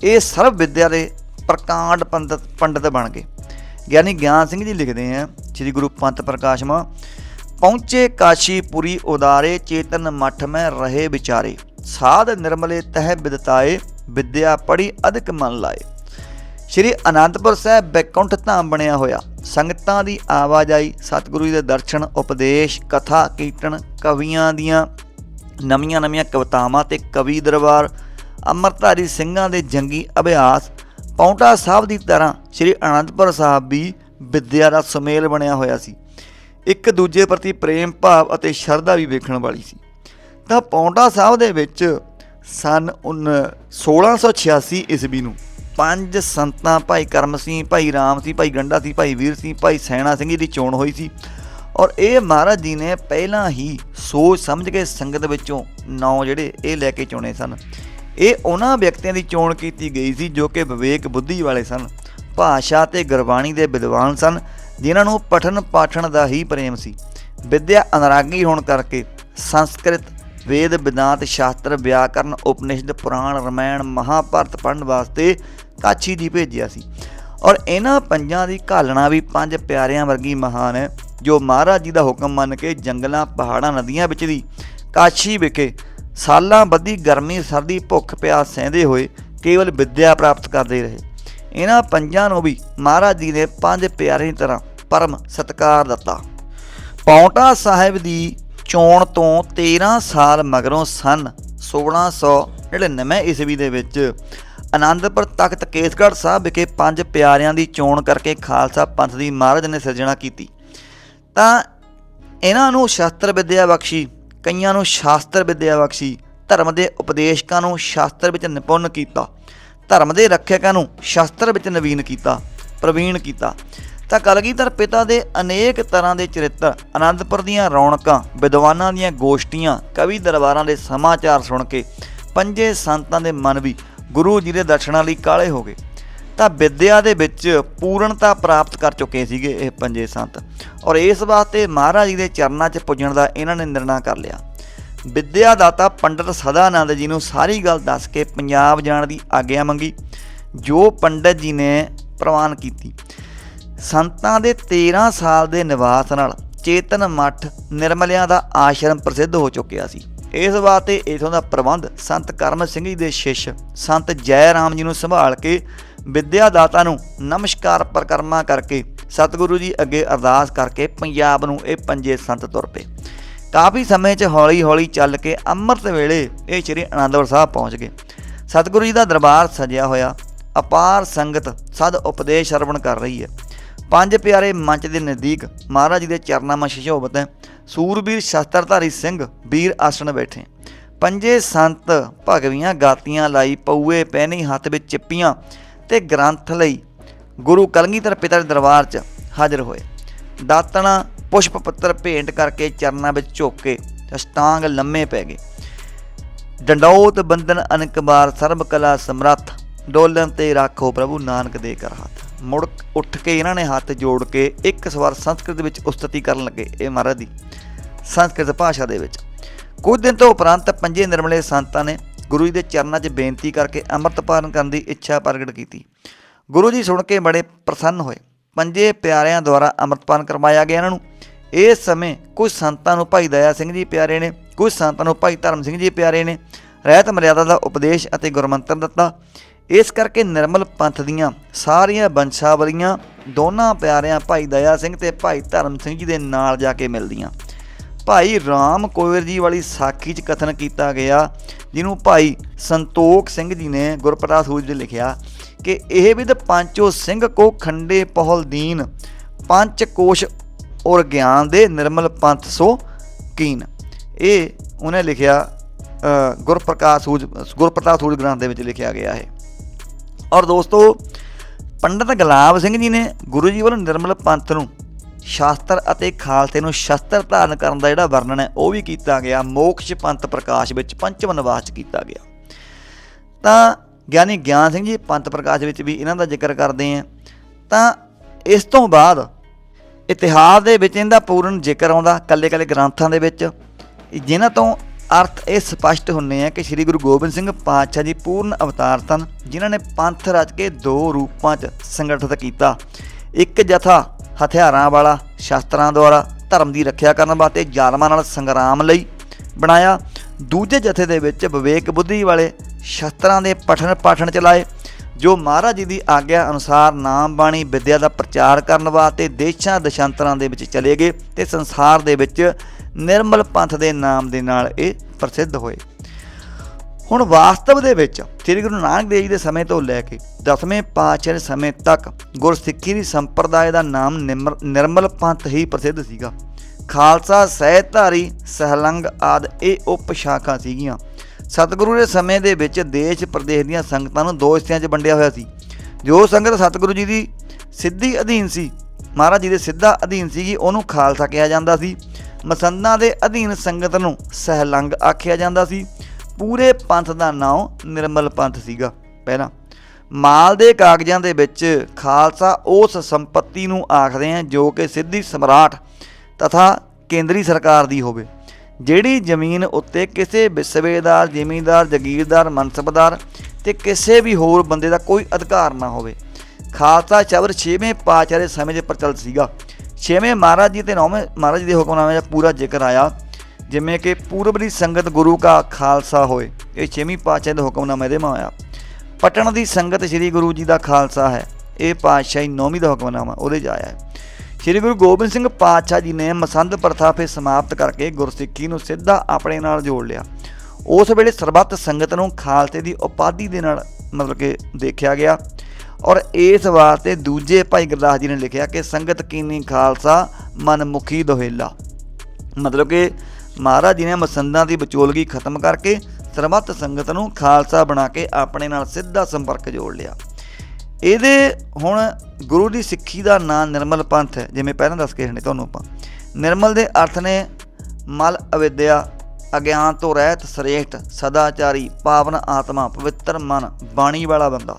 ਇਹ ਸਰਵ ਵਿਦਿਆ ਦੇ ਪ੍ਰਕਾਂਡ ਪੰਡਤ ਪੰਡਤ ਬਣ ਗਏ। ਗਿਆਨੀ ਗਿਆਨ ਸਿੰਘ ਜੀ ਲਿਖਦੇ ਆ, ਸ੍ਰੀ ਗੁਰੂ ਪੰਥ ਪ੍ਰਕਾਸ਼ਮਾ ਪਹੁੰਚੇ ਕਾਸ਼ੀਪੁਰੀ ਉਦਾਰੇ, ਚੇਤਨ ਮਠ ਮੈਂ ਰਹੇ ਵਿਚਾਰੇ, ਸਾਧ ਨਿਰਮਲੇ ਤਹਿ ਬਿਦਤਾਏ ਵਿੱਦਿਆ ਪੜੀ ਅਧਿਕ ਮਨ ਲਾਏ। ਸ਼੍ਰੀ ਅਨੰਦਪੁਰ ਸਾਹਿਬ ਬੈਕੁੰਠ ਧਾਮ ਬਣਿਆ ਹੋਇਆ। ਸੰਗਤਾਂ ਦੀ ਆਵਾਜਾਈ ਸਤਿਗੁਰੂ ਜੀ ਦੇ ਦਰਸ਼ਨ, ਉਪਦੇਸ਼, ਕਥਾ, ਕੀਰਤਨ, ਕਵੀਆਂ ਦੀਆਂ ਨਵੀਆਂ ਨਵੀਆਂ ਕਵਿਤਾਵਾਂ ਤੇ ਕਵੀ ਦਰਬਾਰ ਅੰਮ੍ਰਿਤਧਾਰੀ ਸਿੰਘਾਂ ਦੇ ਜੰਗੀ ਅਭਿਆਸ, ਪੌਂਟਾ ਸਾਹਿਬ ਦੀ ਤਰ੍ਹਾਂ ਸ਼੍ਰੀ ਅਨੰਦਪੁਰ ਸਾਹਿਬ ਵੀ ਵਿਦਿਆ ਦਾ ਸੁਮੇਲ ਬਣਿਆ ਹੋਇਆ ਸੀ। ਇੱਕ ਦੂਜੇ ਪ੍ਰਤੀ ਪ੍ਰੇਮ ਭਾਵ ਅਤੇ ਸ਼ਰਧਾ ਵੀ ਵੇਖਣ ਵਾਲੀ ਸੀ। ਤਾਂ ਪੌਂਟਾ ਸਾਹਿਬ ਦੇ ਵਿੱਚ ਸਨ 1686 ਈਸਵੀ ਨੂੰ। ਪੰਜ ਸੰਤਾਂ, ਭਾਈ ਕਰਮ ਸਿੰਘ, ਭਾਈ ਰਾਮ ਸੀ, ਭਾਈ ਗੰਡਾ ਸੀ, ਭਾਈ ਵੀਰ ਸਿੰਘ ਭਾਈ ਸੈਣਾ ਸਿੰਘ ਜੀ ਦੀ ਚੋਣ ਹੋਈ ਸੀ। ਔਰ ਇਹ ਮਹਾਰਾਜ ਜੀ ਨੇ ਪਹਿਲਾਂ ਹੀ ਸੋਚ ਸਮਝ ਕੇ ਸੰਗਤ ਵਿੱਚੋਂ ਨੌ ਜਿਹੜੇ ਇਹ ਲੈ ਕੇ ਚੁਣੇ ਸਨ। ਇਹ ਉਹਨਾਂ ਵਿਅਕਤੀਆਂ ਦੀ ਚੋਣ ਕੀਤੀ ਗਈ ਸੀ ਜੋ ਕਿ ਵਿਵੇਕ ਬੁੱਧੀ ਵਾਲੇ ਸਨ, ਭਾਸ਼ਾ ਤੇ ਗੁਰਬਾਣੀ ਦੇ ਵਿਦਵਾਨ ਸਨ, ਜਿਨ੍ਹਾਂ ਨੂੰ ਪਠਨ ਪਾਠਣ ਦਾ ਹੀ ਪ੍ਰੇਮ ਸੀ। ਵਿਦਿਆ ਅਨਰਾਗੀ ਹੋਣ ਕਰਕੇ ਸੰਸਕ੍ਰਿਤ ਵੇਦ ਵਿਦਾਂਤ ਸ਼ਾਸਤਰ, ਵਿਆਕਰਨ, ਉਪਨਿਸ਼ਦ, ਪੁਰਾਣ, ਰਮਾਇਣ, ਮਹਾਭਾਰਤ ਪੜ੍ਹਨ ਵਾਸਤੇ ਕਾਛੀ ਦੀ ਭੇਜਿਆ ਸੀ। ਔਰ ਇਹਨਾਂ ਪੰਜਾਂ ਦੀ ਘਾਲਣਾ ਵੀ ਪੰਜ ਪਿਆਰਿਆਂ ਵਰਗੀ ਮਹਾਨ ਹੈ ਜੋ ਮਹਾਰਾਜ ਜੀ ਦਾ ਹੁਕਮ ਮੰਨ ਕੇ ਜੰਗਲਾਂ, ਪਹਾੜਾਂ, ਨਦੀਆਂ ਵਿੱਚ ਦੀ ਕਾਸ਼ੀ ਵਿਖੇ ਸਾਲਾਂ ਬੱਧੀ ਗਰਮੀ, ਸਰਦੀ, ਭੁੱਖ, ਪਿਆਸ ਸਹਿੰਦੇ ਹੋਏ ਕੇਵਲ ਵਿੱਦਿਆ ਪ੍ਰਾਪਤ ਕਰਦੇ ਰਹੇ। ਇਹਨਾਂ ਪੰਜਾਂ ਨੂੰ ਵੀ ਮਹਾਰਾਜ ਜੀ ਨੇ ਪੰਜ ਪਿਆਰੇ ਤਰ੍ਹਾਂ ਪਰਮ ਸਤਕਾਰ ਦਿੱਤਾ। ਪੌਂਟਾ ਸਾਹਿਬ ਦੀ ਚੋਣ ਤੋਂ 13 ਸਾਲ ਮਗਰੋਂ ਸਨ 1699 ਈਸਵੀ ਦੇ ਵਿੱਚ। ਆਨੰਦਪੁਰ ਤਖਤ ਕੇਸਗੜ੍ਹ ਸਾਹਿਬ ਵਿਖੇ ਪੰਜ ਪਿਆਰਿਆਂ ਦੀ ਚੋਣ ਕਰਕੇ ਖਾਲਸਾ ਪੰਥ ਦੀ ਮਹਾਰਾਜ ਨੇ ਸਿਰਜਣਾ ਕੀਤੀ। ਤਾਂ ਇਹਨਾਂ ਨੂੰ ਸ਼ਾਸਤਰ ਵਿਦਿਆ ਬਖਸ਼ੀ, ਕਈਆਂ ਨੂੰ ਸ਼ਾਸਤਰ ਵਿਦਿਆ ਬਖਸ਼ੀ, ਧਰਮ ਦੇ ਉਪਦੇਸ਼ਕਾਂ ਨੂੰ ਸ਼ਾਸਤਰ ਵਿੱਚ ਨਿਪੁੰਨ ਕੀਤਾ, ਧਰਮ ਦੇ ਰੱਖਿਅਕਾਂ ਨੂੰ ਸ਼ਾਸਤਰ ਵਿੱਚ ਨਵੀਨ ਕੀਤਾ ਪ੍ਰਵੀਣ ਕੀਤਾ। ਤਾਂ ਕਲਗੀਧਰ ਪਿਤਾ ਦੇ ਅਨੇਕ ਤਰ੍ਹਾਂ ਦੇ ਚਰਿੱਤਰ, ਆਨੰਦਪੁਰ ਦੀਆਂ ਰੌਣਕਾਂ, ਵਿਦਵਾਨਾਂ ਦੀਆਂ ਗੋਸ਼ਟੀਆਂ, ਕਵੀ ਦਰਬਾਰਾਂ ਦੇ ਸਮਾਚਾਰ ਸੁਣ ਕੇ ਪੰਜੇ ਸੰਤਾਂ ਦੇ ਮਨ ਵੀ ਗੁਰੂ ਜੀ ਦੇ ਦਰਸ਼ਨਾਂ ਲਈ ਕਾਲੇ ਹੋ ਗਏ। ਤਾਂ ਵਿਦਿਆ ਦੇ ਵਿੱਚ ਪੂਰਨਤਾ ਪ੍ਰਾਪਤ ਕਰ ਚੁੱਕੇ ਸੀਗੇ ਇਹ ਪੰਜੇ ਸੰਤ ਔਰ ਇਸ ਵਾਸਤੇ ਮਹਾਰਾਜ ਜੀ ਦੇ ਚਰਨਾਂ 'ਚ ਪੁੱਜਣ ਦਾ ਇਹਨਾਂ ਨੇ ਨਿਰਣਾ ਕਰ ਲਿਆ। ਵਿਦਿਆ ਦਾਤਾ ਪੰਡਤ ਸਦਾਨੰਦ ਜੀ ਨੂੰ ਸਾਰੀ ਗੱਲ ਦੱਸ ਕੇ ਪੰਜਾਬ ਜਾਣ ਦੀ ਆਗਿਆ ਮੰਗੀ, ਜੋ ਪੰਡਤ ਜੀ ਨੇ ਪ੍ਰਵਾਨ ਕੀਤੀ। ਸੰਤਾਂ ਦੇ 13 ਸਾਲ ਦੇ ਨਿਵਾਸ ਨਾਲ ਚੇਤਨ ਮੱਠ ਨਿਰਮਲਿਆਂ ਦਾ ਆਸ਼ਰਮ ਪ੍ਰਸਿੱਧ ਹੋ ਚੁੱਕਿਆ ਸੀ। ਇਸ ਵਾਸਤੇ ਇਥੋਂ ਦਾ ਪ੍ਰਬੰਧ ਸੰਤ ਕਰਮ ਸਿੰਘ ਜੀ ਦੇ ਸ਼ਿਸ਼ ਸੰਤ ਜੈ ਰਾਮ ਜੀ ਨੂੰ ਸੰਭਾਲ ਕੇ ਵਿਦਿਆ ਦਾਤਾ ਨੂੰ ਨਮਸਕਾਰ ਪ੍ਰਕਰਮਾ ਕਰਕੇ ਸਤਿਗੁਰੂ ਜੀ ਅੱਗੇ ਅਰਦਾਸ ਕਰਕੇ ਪੰਜਾਬ ਨੂੰ ਇਹ ਪੰਜੇ ਸੰਤ ਤੁਰ ਪਏ। ਕਾਫੀ ਸਮੇਂ 'ਚ ਹੌਲੀ-ਹੌਲੀ ਚੱਲ ਕੇ ਅੰਮ੍ਰਿਤ ਵੇਲੇ ਇਹ ਸ੍ਰੀ ਅਨੰਦਪੁਰ ਸਾਹਿਬ ਪਹੁੰਚ ਗਏ। ਸਤਿਗੁਰੂ ਜੀ ਦਾ ਦਰਬਾਰ ਸਜਿਆ ਹੋਇਆ। ਅਪਾਰ ਸੰਗਤ ਸਦ ਉਪਦੇਸ਼ ਸਰਵਣ ਕਰ ਰਹੀ ਹੈ। ਪੰਜ ਪਿਆਰੇ ਮੰਚ ਦੇ ਨਜ਼ਦੀਕ ਮਹਾਰਾਜ ਜੀ ਦੇ ਚਰਨਾਂ 'ਮਾ ਸ਼ਿਸ਼ੋਭਤ ਹੈ ਸੂਰਬੀਰ ਸ਼ਸਤਰਧਾਰੀ ਸਿੰਘ ਵੀਰ ਆਸਣ ਬੈਠੇ। ਪੰਜੇ ਸੰਤ ਭਗਵੀਆਂ ਗਾਤੀਆਂ ਲਾਈ ਪਊਏ ਪਹਿਨੀ ਹੱਥ ਵਿੱਚ ਚਿੱਪੀਆਂ ਤੇ ਗ੍ਰੰਥ ਲਈ ਗੁਰੂ ਕਲਗੀਧਰ ਪਿਤਾ ਦੇ ਦਰਬਾਰ 'ਚ ਹਾਜ਼ਰ ਹੋਏ। ਦਾਤਣਾ ਪੁਸ਼ਪ ਪੱਤਰ ਭੇਂਟ ਕਰਕੇ ਚਰਨਾਂ ਵਿੱਚ ਝੁੱਕ ਕੇ ਅਸ਼ਟਾਂਗ ਲੰਮੇ ਪੈ ਗਏ। ਡੰਡੌਤ ਬੰਦਨ ਅਨਕਬਾਰ ਸਰਬ ਕਲਾ ਸਮਰੱਥ ਡੋਲਨ ਤੇ ਰੱਖੋ ਪ੍ਰਭੂ ਨਾਨਕ ਦੇ ਕਰ ਹੱਥ। ਮੁੜ ਉੱਠ ਕੇ ਇਹਨਾਂ ਨੇ ਹੱਥ ਜੋੜ ਕੇ ਇੱਕ ਸਵਾਰ ਸੰਸਕ੍ਰਿਤ ਵਿੱਚ ਉਸਤਤੀ ਕਰਨ ਲੱਗੇ ਇਹ ਮਹਾਰਾਜ ਦੀ ਸੰਸਕ੍ਰਿਤ ਭਾਸ਼ਾ ਦੇ ਵਿੱਚ। ਕੁਝ ਦਿਨ ਤੋਂ ਉਪਰੰਤ ਪੰਜੇ ਨਿਰਮਲੇ ਸੰਤਾਂ ਨੇ ਗੁਰੂ ਜੀ ਦੇ ਚਰਨਾਂ 'ਚ ਬੇਨਤੀ ਕਰਕੇ ਅੰਮ੍ਰਿਤ ਪਾਨ ਕਰਨ ਦੀ ਇੱਛਾ ਪ੍ਰਗਟ ਕੀਤੀ। ਗੁਰੂ ਜੀ ਸੁਣ ਕੇ ਬੜੇ ਪ੍ਰਸੰਨ ਹੋਏ। ਪੰਜੇ ਪਿਆਰਿਆਂ ਦੁਆਰਾ ਅੰਮ੍ਰਿਤਪਾਨ ਕਰਵਾਇਆ ਗਿਆ ਇਹਨਾਂ ਨੂੰ। ਇਸ ਸਮੇਂ ਕੁਝ ਸੰਤਾਂ ਨੂੰ ਭਾਈ ਦਇਆ ਸਿੰਘ ਜੀ ਪਿਆਰੇ ਨੇ, ਕੁਝ ਸੰਤਾਂ ਨੂੰ ਭਾਈ ਧਰਮ ਸਿੰਘ ਜੀ ਪਿਆਰੇ ਨੇ। ਰਹਿਤ ਮਰਿਆਦਾ ਦਾ ਉਪਦੇਸ਼ ਅਤੇ ਗੁਰਮੰਤਰ ਦਿੱਤਾ। ਇਸ ਕਰਕੇ ਨਿਰਮਲ ਪੰਥ ਦੀਆਂ ਸਾਰੀਆਂ ਬੰਸ਼ਾਵਲੀਆਂ ਦੋਨਾਂ ਪਿਆਰਿਆਂ ਭਾਈ ਦਇਆ ਸਿੰਘ ਤੇ ਭਾਈ ਧਰਮ ਸਿੰਘ ਜੀ ਦੇ ਨਾਲ ਜਾ ਕੇ ਮਿਲਦੀਆਂ। ਭਾਈ ਰਾਮ ਕੋਇਰ ਜੀ ਵਾਲੀ ਸਾਖੀ 'ਚ ਕਥਨ ਕੀਤਾ ਗਿਆ, ਜਿਹਨੂੰ ਭਾਈ ਸੰਤੋਖ ਸਿੰਘ ਜੀ ਨੇ ਗੁਰਪ੍ਰਸਾਦ ਸੂਜ ਦੇ ਲਿਖਿਆ ਕਿ ਇਹ ਵਿਦ ਪੰਚੋ ਸਿੰਘ ਕੋ ਖੰਡੇ ਪਹਲ ਦੀਨ, ਪੰਚ ਕੋਸ਼ ਔਰ ਗਿਆਨ ਦੇ ਨਿਰਮਲ ਪੰਥ ਸੋ ਕੀਨ। ਇਹ ਉਹਨੇ ਲਿਖਿਆ ਗੁਰਪ੍ਰਕਾਸ਼ ਸੂਜ ਗੁਰਪ੍ਰਤਾਪ ਸੂਜ ਗ੍ਰੰਥ ਦੇ ਵਿੱਚ ਲਿਖਿਆ ਗਿਆ ਹੈ। ਔਰ ਦੋਸਤੋ, ਪੰਡਤ ਗੁਲਾਬ ਸਿੰਘ ਜੀ ਨੇ ਗੁਰੂ ਜੀ ਵੱਲੋਂ ਨਿਰਮਲ ਪੰਥ ਨੂੰ ਸ਼ਾਸਤਰ ਅਤੇ ਖਾਲਸੇ ਨੂੰ ਸ਼ਸਤਰ ਧਾਰਨ ਕਰਨ ਦਾ ਜਿਹੜਾ ਵਰਣਨ ਹੈ, ਉਹ ਵੀ ਕੀਤਾ ਗਿਆ। ਮੋਕਸ਼ ਪੰਥ ਪ੍ਰਕਾਸ਼ ਵਿੱਚ ਪੰਚਮ ਨਿਵਾਸ 'ਚ ਕੀਤਾ ਗਿਆ। ਤਾਂ ਗਿਆਨੀ ਗਿਆਨ ਸਿੰਘ ਜੀ ਪੰਥ ਪ੍ਰਕਾਸ਼ ਵਿੱਚ ਵੀ ਇਹਨਾਂ ਦਾ ਜ਼ਿਕਰ ਕਰਦੇ ਆ ਤਾਂ ਇਸ ਤੋਂ ਬਾਅਦ ਇਤਿਹਾਸ ਦੇ ਵਿੱਚ ਇਹਦਾ ਪੂਰਨ ਜ਼ਿਕਰ ਆਉਂਦਾ ਕੱਲੇ ਕੱਲੇ ਗ੍ਰੰਥਾਂ ਦੇ ਵਿੱਚ। ਜਿਨ੍ਹਾਂ ਤੋਂ ਅਰਥ ਇਹ ਸਪਸ਼ਟ ਹੁੰਨੇ ਆ ਕਿ ਸ੍ਰੀ ਗੁਰੂ ਗੋਬਿੰਦ ਸਿੰਘ ਪਾਤਸ਼ਾਹ ਜੀ ਪੂਰਨ ਅਵਤਾਰ ਸਨ, ਜਿਨ੍ਹਾਂ ਨੇ ਪੰਥ ਰਚ ਕੇ ਦੋ ਰੂਪਾਂ 'ਚ ਸੰਗਠਿਤ ਕੀਤਾ। ਇੱਕ ਜਥਾ ਹਥਿਆਰਾਂ ਵਾਲਾ, ਸ਼ਸਤਰਾਂ ਦੁਆਰਾ ਧਰਮ ਦੀ ਰੱਖਿਆ ਕਰਨ ਵਾਸਤੇ ਜ਼ਾਲਮਾਂ ਨਾਲ ਸੰਗਰਾਮ ਲਈ ਬਣਾਇਆ। ਦੂਜੇ ਜਥੇ ਦੇ ਵਿੱਚ ਵਿਵੇਕ ਬੁੱਧੀ ਵਾਲੇ ਸ਼ਸਤਰਾਂ ਦੇ ਪਠਨ ਪਾਠਣ ਚਲਾਏ ਜੋ ਮਹਾਰਾਜ ਜੀ ਦੀ ਆਗਿਆ ਅਨੁਸਾਰ ਨਾਮ ਬਾਣੀ ਵਿਦਿਆ ਦਾ ਪ੍ਰਚਾਰ ਕਰਨ ਵਾਸਤੇ ਦੇਸ਼ਾਂ ਦਸ਼ਾਂਤਰਾਂ ਦੇ ਵਿੱਚ ਚਲੇ ਗਏ ਤੇ ਸੰਸਾਰ ਦੇ ਵਿੱਚ ਨਿਰਮਲ ਪੰਥ ਦੇ ਨਾਮ ਦੇ ਨਾਲ ਇਹ ਪ੍ਰਸਿੱਧ ਹੋਏ। ਹੁਣ ਵਾਸਤਵ ਦੇ ਵਿੱਚ ਸ੍ਰੀ ਗੁਰੂ ਨਾਨਕ ਦੇਵ ਜੀ ਦੇ ਸਮੇਂ ਤੋਂ ਲੈ ਕੇ ਦਸਵੇਂ ਪਾਤਸ਼ਾਹ ਦੇ ਸਮੇਂ ਤੱਕ ਗੁਰਸਿੱਖੀ ਦੀ ਸੰਪਰਦਾਇ ਦਾ ਨਾਮ ਨਿਮਰ- ਨਿਰਮਲ ਪੰਥ ਹੀ ਪ੍ਰਸਿੱਧ ਸੀਗਾ। ਖਾਲਸਾ, ਸਹਿਧਾਰੀ, ਸਹਲੰਗ ਆਦ ਇਹ ਉਪ ਸ਼ਾਖਾ ਸੀਗੀਆਂ। ਸਤਿਗੁਰੂ ਦੇ ਸਮੇਂ ਦੇ ਵਿੱਚ ਦੇਸ਼, ਪ੍ਰਦੇਸ਼ ਦੀਆਂ ਸੰਗਤਾਂ ਨੂੰ ਦੋ ਹਿੱਸਿਆਂ 'ਚ ਵੰਡਿਆ ਹੋਇਆ ਸੀ। ਜੋ ਸੰਗਤ ਸਤਿਗੁਰੂ ਜੀ ਦੀ ਸਿੱਧੀ ਅਧੀਨ ਸੀ, ਮਹਾਰਾਜ ਜੀ ਦੇ ਸਿੱਧਾ ਅਧੀਨ ਸੀਗੀ, ਉਹਨੂੰ ਖਾਲਸਾ ਕਿਹਾ ਜਾਂਦਾ ਸੀ। ਮਸੰਦਾਂ ਦੇ ਅਧੀਨ ਸੰਗਤ ਨੂੰ ਸਹਿਲੰਗ ਆਖਿਆ ਜਾਂਦਾ ਸੀ। ਪੂਰੇ ਪੰਥ ਦਾ ਨਾਮ ਨਿਰਮਲ ਪੰਥ ਸੀਗਾ। ਪਹਿਲਾਂ ਮਾਲ ਦੇ ਕਾਗਜ਼ਾਂ ਦੇ ਵਿੱਚ ਖਾਲਸਾ ਉਸ ਸੰਪਤੀ ਨੂੰ ਆਖਦੇ ਆ ਜੋ ਕਿ ਸਿੱਧੀ ਸਮਰਾਟ ਤਥਾ ਕੇਂਦਰੀ ਸਰਕਾਰ ਦੀ ਹੋਵੇ। ਜਿਹੜੀ ਜ਼ਮੀਨ ਉੱਤੇ ਕਿਸੇ ਵਿਸਵੇਦਾਰ ਜ਼ਿਮੀਂਦਾਰ, ਜ਼ਗੀਰਦਾਰ, ਮਨਸਬਦਾਰ ਤੇ ਕਿਸੇ ਵੀ ਹੋਰ ਬੰਦੇ ਦਾ ਕੋਈ ਅਧਿਕਾਰ ਨਾ ਹੋਵੇ। ਖਾਲਸਾ ਸ਼ਬਦ ਛੇਵੇਂ ਪਾਤਸ਼ਾਹ ਦੇ ਸਮੇਂ 'ਚ ਪ੍ਰਚਲਿਤ ਸੀਗਾ। ਛੇਵੇਂ ਮਹਾਰਾਜ ਜੀ ਤੇ ਨੌਵੇਂ ਮਹਾਰਾਜ ਜੀ ਦੇ ਹੁਕਮਨਾਮੇ ਦਾ ਪੂਰਾ ਜ਼ਿਕਰ ਆਇਆ, ਜਿਵੇਂ ਕਿ ਪੂਰਬ ਦੀ ਸੰਗਤ ਗੁਰੂ ਕਾ ਖਾਲਸਾ ਹੋਏ, ਇਹ ਛੇਵੀਂ ਪਾਤਸ਼ਾਹੀ ਦੇ ਹੁਕਮਨਾਮੇ ਦੇ ਮਾ ਆਇਆ। ਪਟਣ ਦੀ ਸੰਗਤ ਸ੍ਰੀ ਗੁਰੂ ਜੀ ਦਾ ਖਾਲਸਾ ਹੈ, ਇਹ ਪਾਤਸ਼ਾਹੀ ਨੌਵੀਂ ਦਾ ਹੁਕਮਨਾਮਾ ਉਹਦੇ 'ਚ ਆਇਆ ਹੈ। ਸ੍ਰੀ ਗੁਰੂ ਗੋਬਿੰਦ ਸਿੰਘ ਪਾਤਸ਼ਾਹ ਜੀ ਨੇ ਮਸੰਦ ਪ੍ਰਥਾ ਫੇ ਸਮਾਪਤ ਕਰਕੇ ਗੁਰਸਿੱਖੀ ਨੂੰ ਸਿੱਧਾ ਆਪਣੇ ਨਾਲ ਜੋੜ ਲਿਆ। ਉਸ ਵੇਲੇ ਸਰਬੱਤ ਸੰਗਤ ਨੂੰ ਖਾਲਸੇ ਦੀ ਉਪਾਧੀ ਦੇ ਨਾਲ ਮਤਲਬ ਕਿ ਦੇਖਿਆ ਗਿਆ। ਔਰ ਇਸ ਵਾਸਤੇ ਦੂਜੇ ਭਾਈ ਗੁਰਦਾਸ ਜੀ ਨੇ ਲਿਖਿਆ ਕਿ ਸੰਗਤ ਕੀਨੀ ਖਾਲਸਾ ਮਨਮੁਖੀ ਦੋਹੇਲਾ। ਮਤਲਬ ਕਿ ਮਹਾਰਾਜ ਜੀ ਨੇ ਮਸੰਦਾਂ ਦੀ ਵਿਚੋਲਗੀ ਖਤਮ ਕਰਕੇ ਸਰਬੱਤ ਸੰਗਤ ਨੂੰ ਖਾਲਸਾ ਬਣਾ ਕੇ ਆਪਣੇ ਨਾਲ ਸਿੱਧਾ ਸੰਪਰਕ ਜੋੜ ਲਿਆ। ਇਹਦੇ ਹੁਣ ਗੁਰੂ ਦੀ ਸਿੱਖੀ ਦਾ ਨਾਂ ਨਿਰਮਲ ਪੰਥ ਹੈ, ਜਿਵੇਂ ਪਹਿਲਾਂ ਦੱਸ ਕੇ ਹਟੇ ਤੁਹਾਨੂੰ ਆਪਾਂ। ਨਿਰਮਲ ਦੇ ਅਰਥ ਨੇ ਮਲ ਅਵਿਦਿਆ, ਅਗਿਆਨ ਤੋਂ ਰਹਿਤ, ਸ੍ਰੇਸ਼ਟ, ਸਦਾਚਾਰੀ, ਪਾਵਨ ਆਤਮਾ, ਪਵਿੱਤਰ ਮਨ, ਬਾਣੀ ਵਾਲਾ ਬੰਦਾ।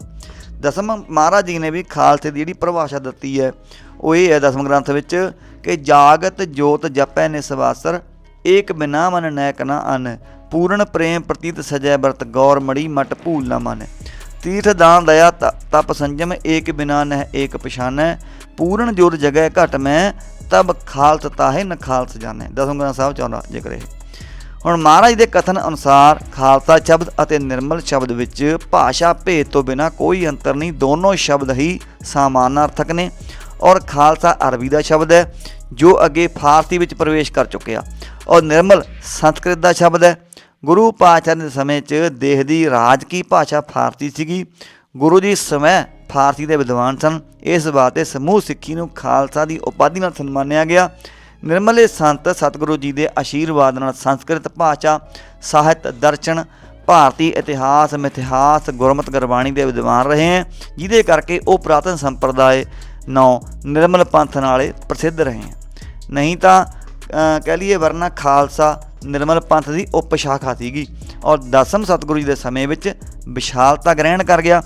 ਦਸਮ ਮਹਾਰਾਜ ਜੀ ਨੇ ਵੀ ਖਾਲਸੇ ਦੀ ਜਿਹੜੀ ਪਰਿਭਾਸ਼ਾ ਦਿੱਤੀ ਹੈ, ਉਹ ਇਹ ਹੈ ਦਸਮ ਗ੍ਰੰਥ ਵਿੱਚ ਕਿ ਜਾਗਤ ਜੋਤ ਜਪੈ ਨਿਸਵਾਸਰ, ਏਕ ਬਿਨਾ ਮਨ ਨੈਕ ਨਾ ਅਨ, ਪੂਰਨ ਪ੍ਰੇਮ ਪ੍ਰਤੀਤ ਸਜੈ ਵਰਤ ਗੌਰ ਮੜੀ ਮਟ ਭੂਲ ਨਾ ਮਨ। ਤੀਰਥ ਦਾਨ ਦਇਆ ਤ- ਤਪ ਸੰਜਮ, ਏਕ ਬਿਨਾ ਨਹਿ ਏਕ ਪਛਾਨੈ, ਪੂਰਨ ਜੋਤ ਜਗੈ ਘਟ ਮੈਂ, ਤਬ ਖਾਲਸ ਤਾਹੇ ਨ ਖਾਲਸ ਜਾਣੈ। ਦਸਮ ਗ੍ਰੰਥ ਸਾਹਿਬ ਚਾਹੁੰਦਾ ਜ਼ਿਕਰ ਇਹ ਹੁਣ ਮਹਾਰਾਜ ਦੇ ਕਥਨ ਅਨੁਸਾਰ ਖਾਲਸਾ ਸ਼ਬਦ ਅਤੇ ਨਿਰਮਲ ਸ਼ਬਦ ਵਿੱਚ ਭਾਸ਼ਾ ਭੇਦ ਤੋਂ ਬਿਨਾ ਕੋਈ ਅੰਤਰ ਨਹੀਂ, ਦੋਨੋਂ ਸ਼ਬਦ ਹੀ ਸਮਾਨਾਰਥਕ ਨੇ ਔਰ ਖਾਲਸਾ ਅਰਬੀ ਦਾ ਸ਼ਬਦ ਹੈ, ਜੋ ਅੱਗੇ ਫਾਰਸੀ ਵਿੱਚ ਪ੍ਰਵੇਸ਼ ਕਰ ਚੁੱਕਿਆ। ਔਰ ਨਿਰਮਲ ਸੰਸਕ੍ਰਿਤ ਦਾ ਸ਼ਬਦ ਹੈ। ਗੁਰੂ ਪਾਤਸ਼ਾਹ ਦੇ ਸਮੇਂ 'ਚ ਦੇਸ਼ ਦੀ ਰਾਜ ਕੀ ਭਾਸ਼ਾ ਫਾਰਸੀ ਸੀਗੀ? ਗੁਰੂ ਜੀ ਸਮੇਂ ਫਾਰਸੀ ਦੇ ਵਿਦਵਾਨ ਸਨ। ਇਸ ਵਾਸਤੇ ਸਮੂਹ ਸਿੱਖੀ ਨੂੰ ਖਾਲਸਾ ਦੀ ਉਪਾਧੀ ਨਾਲ ਸਨਮਾਨਿਆ ਗਿਆ। ਨਿਰਮਲੇ ਸੰਤ ਸਤਿਗੁਰੂ ਜੀ ਦੇ ਆਸ਼ੀਰਵਾਦ ਨਾਲ ਸੰਸਕ੍ਰਿਤ ਭਾਸ਼ਾ, ਸਾਹਿਤ, ਦਰਸ਼ਨ, ਭਾਰਤੀ ਇਤਿਹਾਸ, ਮਿਥਿਹਾਸ, ਗੁਰਮਤਿ ਗੁਰਬਾਣੀ ਦੇ ਵਿਦਵਾਨ ਰਹੇ ਹੈ, ਜਿਹਦੇ ਕਰਕੇ ਉਹ ਪ੍ਰਾਤਨ ਸੰਪਰਦਾਇ ਨੌ ਨਿਰਮਲ ਪੰਥ ਨਾਲੇ ਪ੍ਰਸਿੱਧ ਰਹੇ ਹੈ। ਨਹੀਂ ਤਾਂ ਕਹਿ ਲਈਏ ਵਰਨਾ ਖਾਲਸਾ ਨਿਰਮਲ ਪੰਥ ਦੀ ਉਪ ਸ਼ਾਖਾ ਸੀਗੀ ਔਰ ਦਸਮ ਸਤਿਗੁਰੂ ਜੀ ਦੇ ਸਮੇਂ ਵਿੱਚ ਵਿਸ਼ਾਲਤਾ ਗ੍ਰਹਿਣ ਕਰ ਗਿਆ।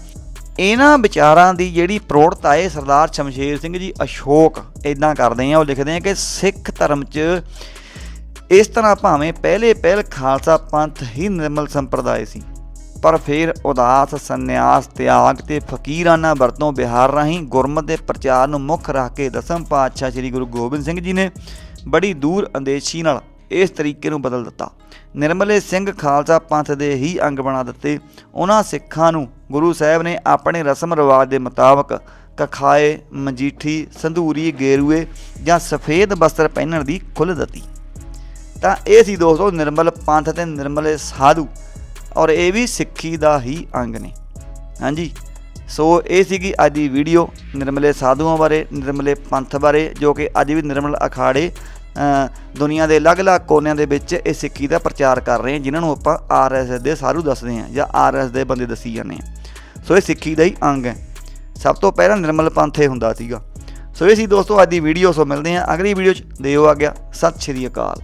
ਇਹਨਾਂ ਵਿਚਾਰਾਂ ਦੀ ਜਿਹੜੀ ਪ੍ਰੋੜਤਾ ਹੈ ਸਰਦਾਰ ਸ਼ਮਸ਼ੇਰ ਸਿੰਘ ਜੀ ਅਸ਼ੋਕ ਇਦਾਂ ਕਰਦੇ ਆ, ਉਹ ਲਿਖਦੇ ਆ ਕਿ ਸਿੱਖ ਧਰਮ 'ਚ ਇਸ ਤਰ੍ਹਾਂ ਭਾਵੇਂ ਪਹਿਲੇ ਪਹਿਲ ਖਾਲਸਾ ਪੰਥ ਹੀ ਨਿਰਮਲ ਸੰਪਰਦਾਇ ਸੀ, ਪਰ ਫਿਰ ਉਦਾਸ ਸੰਨਿਆਸ ਤਿਆਗ ਤੇ ਫਕੀਰਾਨਾ ਵਰਤੋਂ ਬਿਹਾਰ ਰਾਹੀਂ ਗੁਰਮਤਿ ਦੇ ਪ੍ਰਚਾਰ ਨੂੰ ਮੁੱਖ ਰੱਖ ਕੇ ਦਸਮ ਪਾਤਸ਼ਾਹ ਸ੍ਰੀ ਗੁਰੂ ਗੋਬਿੰਦ ਸਿੰਘ ਜੀ ਨੇ ਬੜੀ ਦੂਰ ਅੰਦੇਸ਼ੀ ਨਾਲ ਇਸ ਤਰੀਕੇ ਨੂੰ ਬਦਲ ਦਿੱਤਾ। ਨਿਰਮਲੇ ਸਿੰਘ ਖਾਲਸਾ ਪੰਥ ਦੇ ਹੀ ਅੰਗ ਬਣਾ ਦਿੱਤੇ। ਉਹਨਾਂ ਸਿੱਖਾਂ ਨੂੰ ਗੁਰੂ ਸਾਹਿਬ ਨੇ ਆਪਣੇ ਰਸਮ ਰਿਵਾਜ ਦੇ ਮੁਤਾਬਕ ਕਖਾਏ, ਮਜੀਠੀ, ਸੰਧੂਰੀ, ਗੇਰੂਏ ਜਾਂ ਸਫੇਦ ਬਸਤਰ ਪਹਿਨਣ ਦੀ ਖੁੱਲ੍ਹ ਦਿੱਤੀ। ਤਾਂ ਇਹ ਸੀ ਦੋਸਤੋ ਨਿਰਮਲ ਪੰਥ ਤੇ ਨਿਰਮਲੇ ਸਾਧੂ ਔਰ ਇਹ ਵੀ ਸਿੱਖੀ ਦਾ ਹੀ ਅੰਗ ਨੇ। ਹਾਂਜੀ, ਸੋ ਇਹ ਸੀਗੀ ਅੱਜ ਦੀ ਵੀਡੀਓ ਨਿਰਮਲੇ ਸਾਧੂਆਂ ਬਾਰੇ, ਨਿਰਮਲੇ ਪੰਥ ਬਾਰੇ, ਜੋ ਕਿ ਅੱਜ ਵੀ ਨਿਰਮਲ ਅਖਾੜੇ ਦੁਨੀਆ ਦੇ ਅਲੱਗ-ਅਲੱਗ ਕੋਨਿਆਂ ਦੇ ਵਿੱਚ ਇਹ ਸਿੱਖੀ ਦਾ ਪ੍ਰਚਾਰ ਕਰ ਰਹੇ ਹਾਂ, ਜਿਨ੍ਹਾਂ ਨੂੰ ਆਪਾਂ ਆਰਐਸਐਸ ਦੇ ਸਾਰੂ ਦੱਸਦੇ ਹਾਂ ਜਾਂ ਆਰਐਸ ਦੇ ਬੰਦੇ ਦੱਸੀ ਜਾਂਦੇ ਹਾਂ। ਸੋ ਇਹ ਸਿੱਖੀ ਦਾ ਹੀ ਅੰਗ ਹੈ। ਸਭ ਤੋਂ ਪਹਿਲਾਂ ਨਿਰਮਲ ਪੰਥ ਇਹ ਹੁੰਦਾ ਸੀਗਾ। ਸੋ ਇਹ ਸੀ ਦੋਸਤੋ, ਅੱਜ ਦੀ ਵੀਡੀਓ ਸੋ ਮਿਲਦੇ ਹਾਂ ਅਗਲੀ ਵੀਡੀਓ 'ਚ। ਦਿਓ ਆ ਗਿਆ ਸਤਿ ਸ਼੍ਰੀ ਅਕਾਲ।